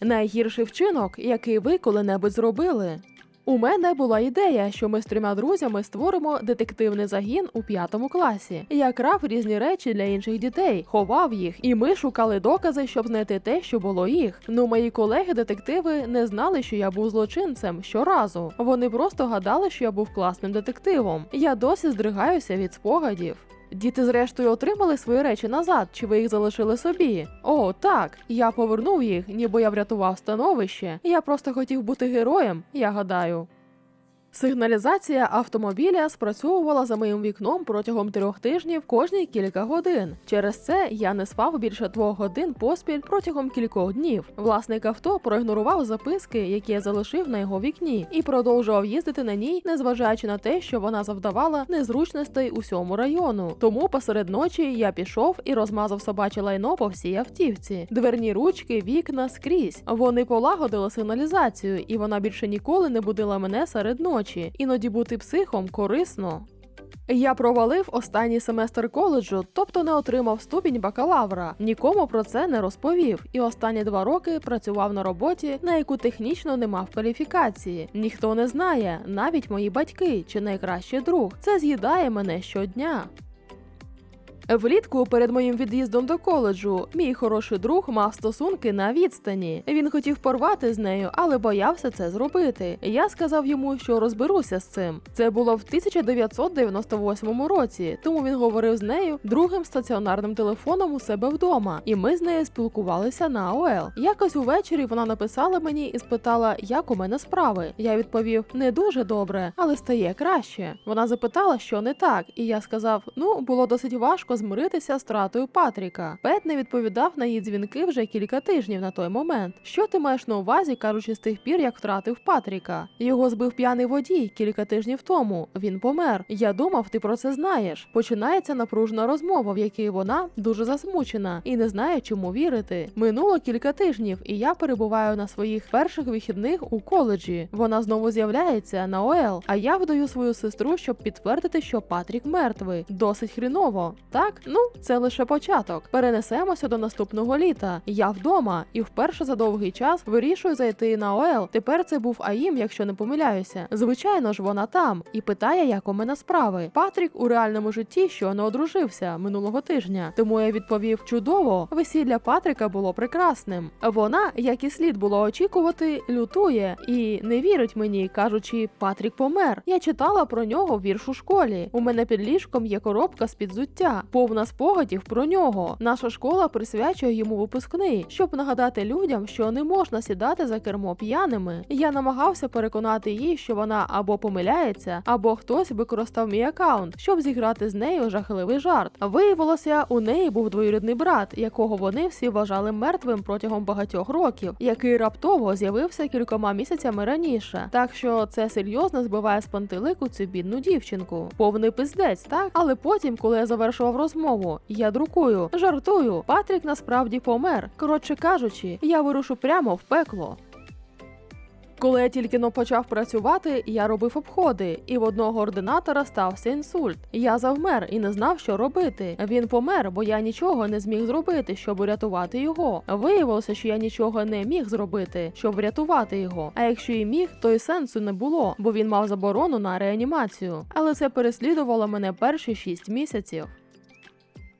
Найгірший вчинок, який ви коли-небудь зробили. У мене була ідея, що ми з трьома друзями створимо детективний загін у п'ятому класі. Я крав різні речі для інших дітей, ховав їх, і ми шукали докази, щоб знайти те, що було їх. Ну, мої колеги-детективи не знали, що я був злочинцем щоразу. Вони просто гадали, що я був класним детективом. Я досі здригаюся від спогадів. Діти, зрештою, отримали свої речі назад, чи ви їх залишили собі? О, так. Я повернув їх, ніби я врятував становище. Я просто хотів бути героєм, я гадаю. Сигналізація автомобіля спрацьовувала за моїм вікном протягом трьох тижнів кожні кілька годин. Через це я не спав більше двох годин поспіль протягом кількох днів. Власник авто проігнорував записки, які я залишив на його вікні, і продовжував їздити на ній, незважаючи на те, що вона завдавала незручностей усьому району. Тому посеред ночі я пішов і розмазав собаче лайно по всій автівці. Дверні ручки, вікна скрізь. Вони полагодили сигналізацію, і вона більше ніколи не будила мене серед ночі. Іноді бути психом корисно. Я провалив останній семестр коледжу, тобто не отримав ступінь бакалавра. Нікому про це не розповів. І останні два роки працював на роботі, на яку технічно не мав кваліфікації. Ніхто не знає, навіть мої батьки чи найкращий друг. Це з'їдає мене щодня. Влітку перед моїм від'їздом до коледжу мій хороший друг мав стосунки на відстані. Він хотів порвати з нею, але боявся це зробити. Я сказав йому, що розберуся з цим. Це було в 1998 році, тому він говорив з нею другим стаціонарним телефоном у себе вдома, і ми з нею спілкувалися на АОЛ. Якось увечері вона написала мені і спитала, як у мене справи. Я відповів: не дуже добре, але стає краще. Вона запитала, що не так, і я сказав: ну було досить важко змиритися з втратою Патріка. Пет не відповідав на її дзвінки вже кілька тижнів на той момент. Що ти маєш на увазі, кажучи з тих пір, як втратив Патріка? Його збив п'яний водій кілька тижнів тому. Він помер. Я думав, ти про це знаєш. Починається напружена розмова, в якій вона дуже засмучена і не знає, чому вірити. Минуло кілька тижнів, і я перебуваю на своїх перших вихідних у коледжі. Вона знову з'являється на ОЛ, а я вдаю свою сестру, щоб підтвердити, що Патрік мертвий. Досить хріново. Так, ну це лише початок. Перенесемося до наступного літа. Я вдома і вперше за довгий час вирішую зайти на ОЛ. Тепер це був АІМ, якщо не помиляюся. Звичайно ж, вона там і питає, як у мене справи. Патрік у реальному житті щойно одружився минулого тижня. Тому я відповів: чудово, весілля Патріка було прекрасним. Вона, як і слід було очікувати, лютує і не вірить мені, кажучи, Патрік помер. Я читала про нього вірш у школі. У мене під ліжком є коробка з під зуття, повна спогадів про нього. Наша школа присвячує йому випускний, щоб нагадати людям, що не можна сідати за кермо п'яними. Я намагався переконати її, що вона або помиляється, або хтось використав мій аккаунт, щоб зіграти з нею жахливий жарт. Виявилося, у неї був двоюрідний брат, якого вони всі вважали мертвим протягом багатьох років, який раптово з'явився кількома місяцями раніше. Так що це серйозно збиває з пантелику цю бідну дівчинку. Повний пиздець, так? Але потім, коли я завершував розмову, я друкую, жартую. Патрік насправді помер. Коротше кажучи, я вирушу прямо в пекло. Коли я тільки но почав працювати, я робив обходи, і в одного ординатора стався інсульт. Я завмер і не знав, що робити. Він помер, бо я нічого не зміг зробити, щоб урятувати його. Виявилося, що я нічого не міг зробити, щоб врятувати його. А якщо і міг, то й сенсу не було, бо він мав заборону на реанімацію. Але це переслідувало мене перші шість місяців.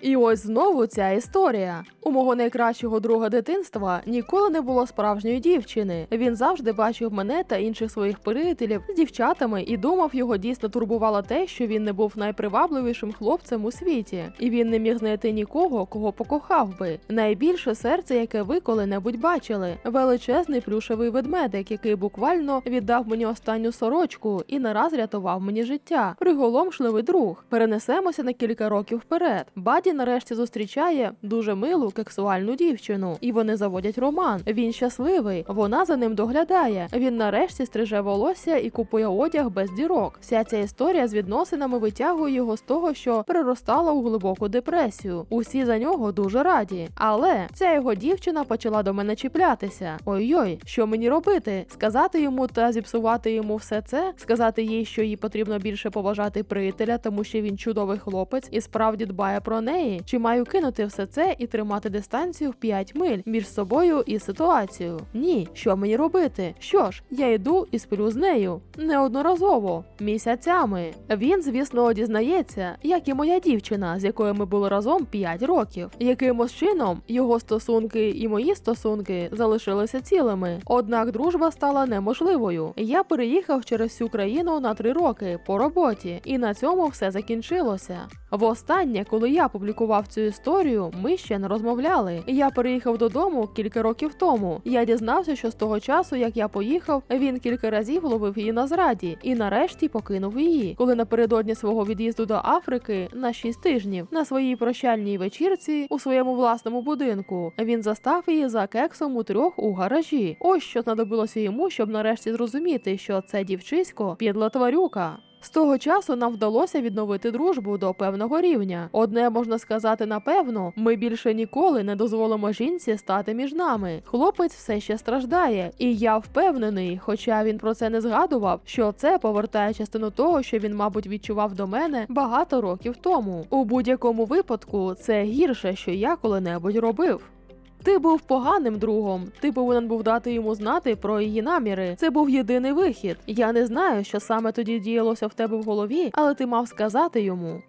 І ось знову ця історія. У мого найкращого друга дитинства ніколи не було справжньої дівчини. Він завжди бачив мене та інших своїх приятелів з дівчатами і думав, його дійсно турбувало те, що він не був найпривабливішим хлопцем у світі, і він не міг знайти нікого, кого покохав би. Найбільше серце, яке ви коли-небудь бачили, величезний плюшевий ведмедик, який буквально віддав мені останню сорочку і нараз рятував мені життя. Приголомшливий друг. Перенесемося на кілька років вперед. Баді нарешті зустрічає дуже милу кексуальну дівчину, і вони заводять роман. Він щасливий, вона за ним доглядає. Він нарешті стриже волосся і купує одяг без дірок. Вся ця історія з відносинами витягує його з того, що переростала у глибоку депресію. Усі за нього дуже раді. Але ця його дівчина почала до мене чіплятися. Ой-ой, що мені робити? Сказати йому та зіпсувати йому все це, сказати їй, що їй потрібно більше поважати приятеля, тому що він чудовий хлопець і справді дбає про неї. Неї, чи маю кинути все це і тримати дистанцію в 5 миль між собою і ситуацією? Ні, що мені робити? Що ж, я йду і сплю з нею неодноразово, місяцями. Він, звісно, дізнається, як і моя дівчина, з якою ми були разом 5 років. Якимось чином його стосунки і мої стосунки залишилися цілими. Однак дружба стала неможливою. Я переїхав через всю країну на 3 роки по роботі, і на цьому все закінчилося. Востаннє, коли я публікував цю історію, ми ще не розмовляли. Я переїхав додому кілька років тому. Я дізнався, що з того часу, як я поїхав, він кілька разів ловив її на зраді і нарешті покинув її. Коли напередодні свого від'їзду до Африки на 6 тижнів на своїй прощальній вечірці у своєму власному будинку він застав її за кексом у трьох у гаражі. Ось що знадобилося йому, щоб нарешті зрозуміти, що це дівчисько підла тварюка. З того часу нам вдалося відновити дружбу до певного рівня. Одне можна сказати напевно, ми більше ніколи не дозволимо жінці стати між нами. Хлопець все ще страждає, і я впевнений, хоча він про це не згадував, що це повертає частину того, що він, мабуть, відчував до мене багато років тому. У будь-якому випадку це гірше, що я коли-небудь робив. Ти був поганим другом. Ти повинен був дати йому знати про її наміри. Це був єдиний вихід. Я не знаю, що саме тоді діялося в тебе в голові, але ти мав сказати йому.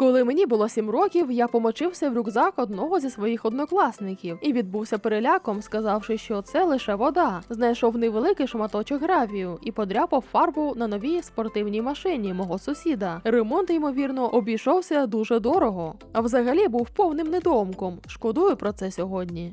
Коли мені було сім років, я помочився в рюкзак одного зі своїх однокласників і відбувся переляком, сказавши, що це лише вода. Знайшов невеликий шматочок гравію і подряпав фарбу на новій спортивній машині мого сусіда. Ремонт, ймовірно, обійшовся дуже дорого. А взагалі був повним недоумком. Шкодую про це сьогодні.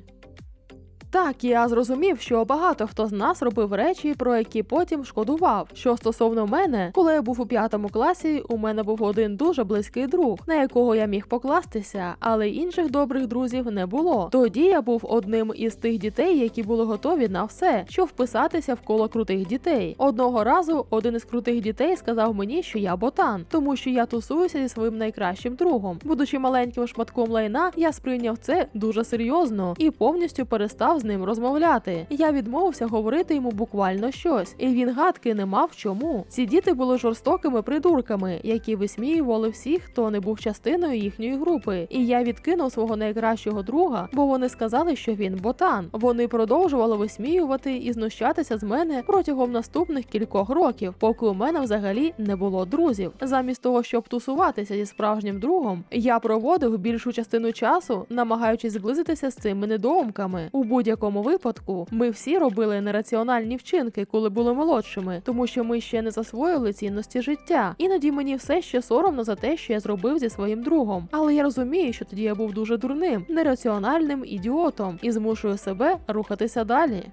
Так, я зрозумів, що багато хто з нас робив речі, про які потім шкодував. Що стосовно мене, коли я був у п'ятому класі, у мене був один дуже близький друг, на якого я міг покластися, але інших добрих друзів не було. Тоді я був одним із тих дітей, які були готові на все, щоб вписатися в коло крутих дітей. Одного разу один із крутих дітей сказав мені, що я ботан, тому що я тусуюся зі своїм найкращим другом. Будучи маленьким шматком лайна, я сприйняв це дуже серйозно і повністю перестав з ним розмовляти. Я відмовився говорити йому буквально щось, і він гадки не мав чому. Ці діти були жорстокими придурками, які висміювали всіх, хто не був частиною їхньої групи. І я відкинув свого найкращого друга, бо вони сказали, що він ботан. Вони продовжували висміювати і знущатися з мене протягом наступних кількох років, поки у мене взагалі не було друзів. Замість того, щоб тусуватися зі справжнім другом, я проводив більшу частину часу, намагаючись зблизитися з цими недоумками. У будь-якому випадку ми всі робили нераціональні вчинки, коли були молодшими, тому що ми ще не засвоїли цінності життя. Іноді мені все ще соромно за те, що я зробив зі своїм другом. Але я розумію, що тоді я був дуже дурним, нераціональним ідіотом і змушую себе рухатися далі.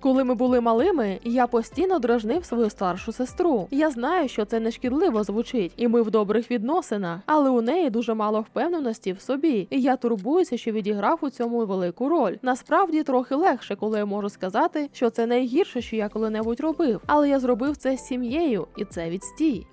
Коли ми були малими, я постійно дражнив свою старшу сестру. Я знаю, що це не шкідливо звучить, і ми в добрих відносинах, але у неї дуже мало впевненості в собі. І я турбуюся, що відіграв у цьому велику роль. Насправді трохи легше, коли я можу сказати, що це найгірше, що я коли-небудь робив, але я зробив це з сім'єю, і це відстій.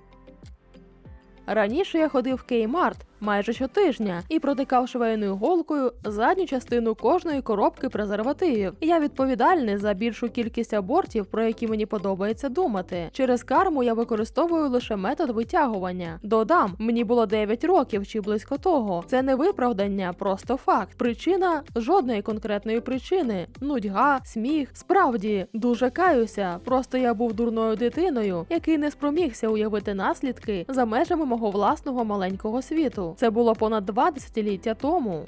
Раніше я ходив в Кеймарт майже щотижня і протикав швейною голкою задню частину кожної коробки презервативів. Я відповідальний за більшу кількість абортів, про які мені подобається думати. Через карму я використовую лише метод витягування. Додам, мені було 9 років чи близько того. Це не виправдання, просто факт. Причина жодної конкретної причини. Нудьга, сміх. Справді дуже каюся. Просто я був дурною дитиною, який не спромігся уявити наслідки за межами мого власного маленького світу. Це було понад два десятиліття тому.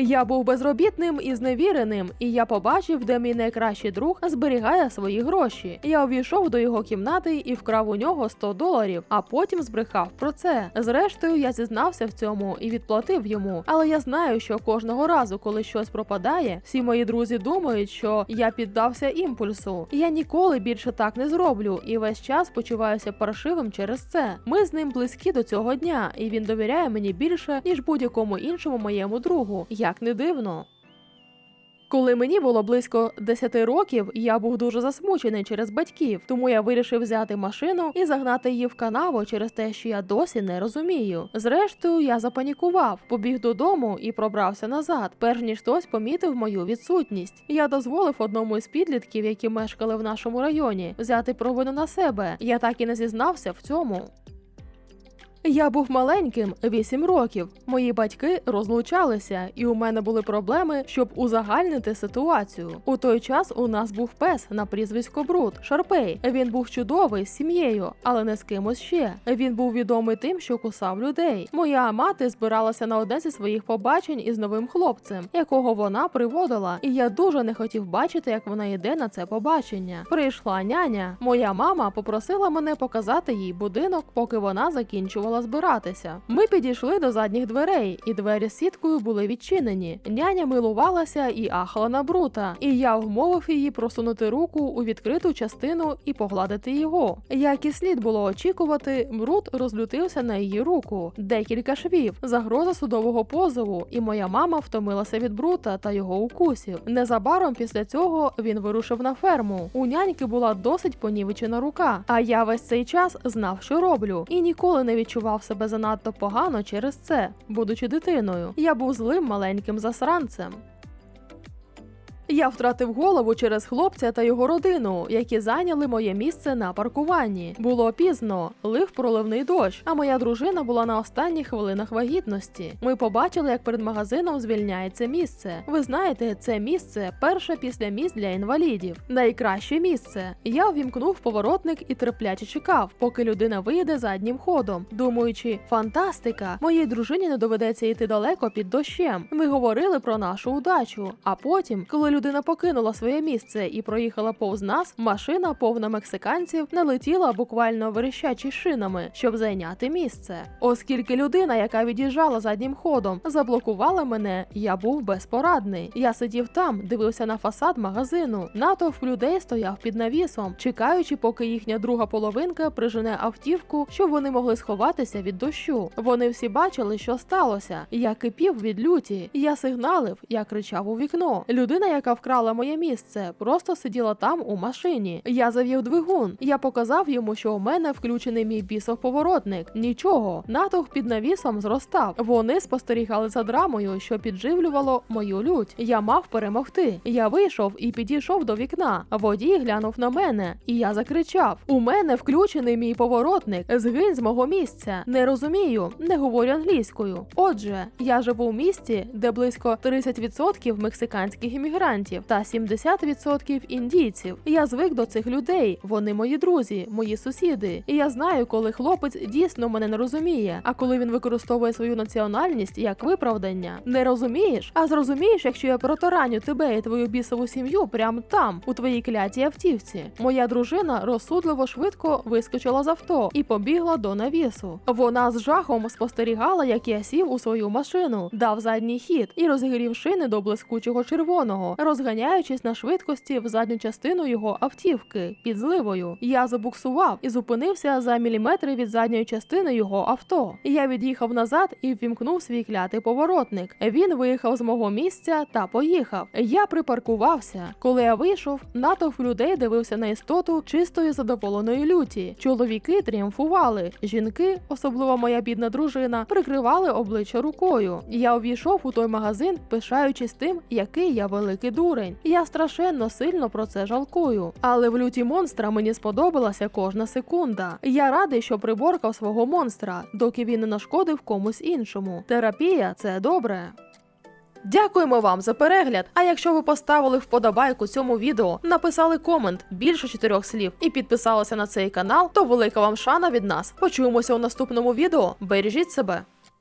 Я був безробітним і зневіреним, і я побачив, де мій найкращий друг зберігає свої гроші. Я увійшов до його кімнати і вкрав у нього 100 доларів, а потім збрехав про це. Зрештою, я зізнався в цьому і відплатив йому. Але я знаю, що кожного разу, коли щось пропадає, всі мої друзі думають, що я піддався імпульсу. Я ніколи більше так не зроблю, і весь час почуваюся паршивим через це. Ми з ним близькі до цього дня, і він довіряє мені більше ніж будь-якому іншому моєму другу. Як не дивно. Коли мені було близько 10 років, я був дуже засмучений через батьків, тому я вирішив взяти машину і загнати її в канаву через те, що я досі не розумію. Зрештою, я запанікував, побіг додому і пробрався назад, перш ніж хтось помітив мою відсутність. Я дозволив одному із підлітків, які мешкали в нашому районі, взяти провину на себе. Я так і не зізнався в цьому. Я був маленьким 8 років. Мої батьки розлучалися, і у мене були проблеми, щоб узагальнити ситуацію. У той час у нас був пес на прізвисько Брут Шарпей. Він був чудовий з сім'єю, але не з кимось ще. Він був відомий тим, що кусав людей. Моя мати збиралася на одне зі своїх побачень із новим хлопцем, якого вона приводила, і я дуже не хотів бачити, як вона йде на це побачення. Прийшла няня. Моя мама попросила мене показати їй будинок, поки вона закінчувала збиратися. Ми підійшли до задніх дверей, і двері з сіткою були відчинені. Няня милувалася і ахала на брута, і я вмовив її просунути руку у відкриту частину і погладити його. Як і слід було очікувати, брут розлютився на її руку. Декілька швів, загроза судового позову, і моя мама втомилася від брута та його укусів. Незабаром після цього він вирушив на ферму. У няньки була досить понівечена рука. А я весь цей час знав, що роблю, і ніколи не відчував себе занадто погано через це, будучи дитиною. Я був злим маленьким засранцем. Я втратив голову через хлопця та його родину, які зайняли моє місце на паркуванні. Було пізно, лив проливний дощ, а моя дружина була на останніх хвилинах вагітності. Ми побачили, як перед магазином звільняється місце. Ви знаєте, це місце перше після місць для інвалідів. Найкраще місце. Я ввімкнув поворотник і терпляче чекав, поки людина вийде заднім ходом, думаючи, фантастика! Моїй дружині не доведеться йти далеко під дощем. Ми говорили про нашу удачу. А потім, коли людина покинула своє місце і проїхала повз нас, машина, повна мексиканців, налетіла буквально верещачі шинами, щоб зайняти місце. Оскільки людина, яка від'їжджала заднім ходом, заблокувала мене, я був безпорадний. Я сидів там, дивився на фасад магазину. Натовп людей стояв під навісом, чекаючи, поки їхня друга половинка прижене автівку, щоб вони могли сховатися від дощу. Вони всі бачили, що сталося. Я кипів від люті. Я сигналив, я кричав у вікно. Людина, яка вкрала моє місце, просто сиділа там у машині. Я завів двигун. Я показав йому, що у мене включений мій бісов поворотник. Нічого, натовп під навісом зростав. Вони спостерігали за драмою, що підживлювало мою лють. Я мав перемогти. Я вийшов і підійшов до вікна. Водій глянув на мене, і я закричав: У мене включений мій поворотник. Згинь з мого місця. Не розумію, не говорю англійською. Отже, я живу в місті, де близько 30% мексиканських іммігрантів та 70% індійців. Я звик до цих людей. Вони мої друзі, мої сусіди. І я знаю, коли хлопець дійсно мене не розуміє, а коли він використовує свою національність як виправдання. Не розумієш? А зрозумієш, якщо я протараню тебе і твою бісову сім'ю прямо там, у твоїй клятій автівці. Моя дружина розсудливо швидко вискочила з авто і побігла до навісу. Вона з жахом спостерігала, як я сів у свою машину, дав задній хід і розгрів шини до блискучого червоного, розганяючись на швидкості в задню частину його автівки під зливою. Я забуксував і зупинився за міліметри від задньої частини його авто. Я від'їхав назад і ввімкнув свій клятий поворотник. Він виїхав з мого місця та поїхав. Я припаркувався. Коли я вийшов, натовп людей дивився на істоту чистої задоволеної люті. Чоловіки тріумфували. Жінки, особливо моя бідна дружина, прикривали обличчя рукою. Я увійшов у той магазин, пишаючись тим, який я великий дурень. Я страшенно сильно про це жалкую. Але в люті монстра мені сподобалася кожна секунда. Я радий, що приборкав свого монстра, доки він не нашкодив комусь іншому. Терапія це добре. Дякуємо вам за перегляд. А якщо ви поставили вподобайку цьому відео, написали комент більше чотирьох слів і підписалися на цей канал, то велика вам шана від нас. Почуємося у наступному відео. Бережіть себе.